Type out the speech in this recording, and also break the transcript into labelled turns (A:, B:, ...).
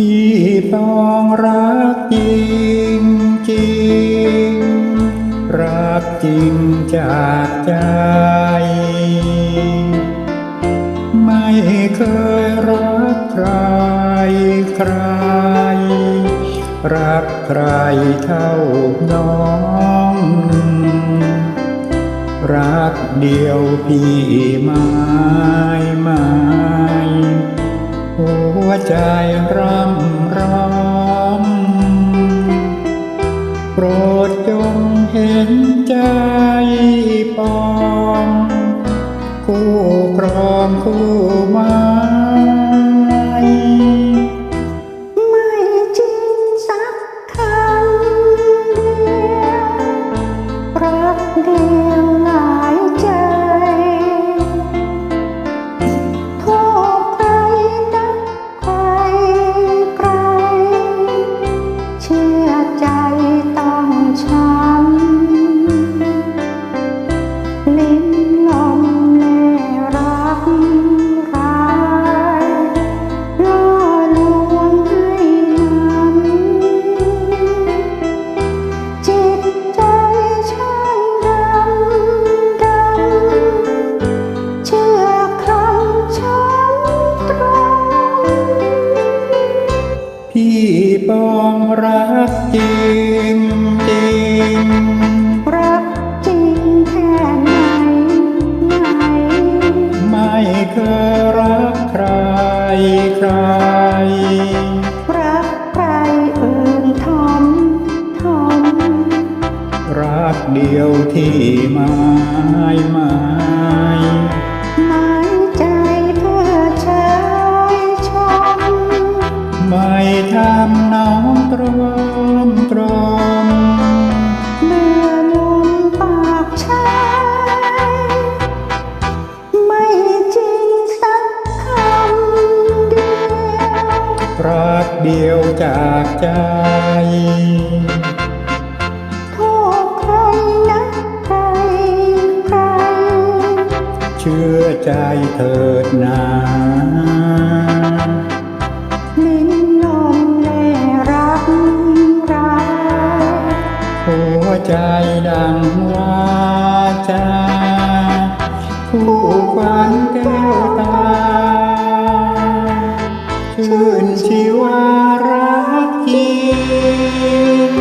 A: พี่ต้องรักจริงจริง รักจริงจากใจ ไม่เคยรักใครใคร รักใครเท่าน้อง รักเดียวพี่ไม่ไม่ หัวใจร่ำร้องโปรดจงเห็นใจปอง คู่ครองคู่ พี่ปองรักจริงจริง
B: รักจริงแค่ไหนไหน
A: ไม่เคยรักใครใคร
B: รักใครเอื่นทอมทอม
A: รักเดียวที่ไม่ไม่ น้องตรอมตรอม
B: เมื่อมุมปากชายไม่จริงสักคำเดียว
A: รักเดียวจากใจ
B: โทษใครนะใครใคร
A: เชื่อใจเถิดนา ใจดังวาจาผู้ควันแก้วตา ชื่นชีวารักจริน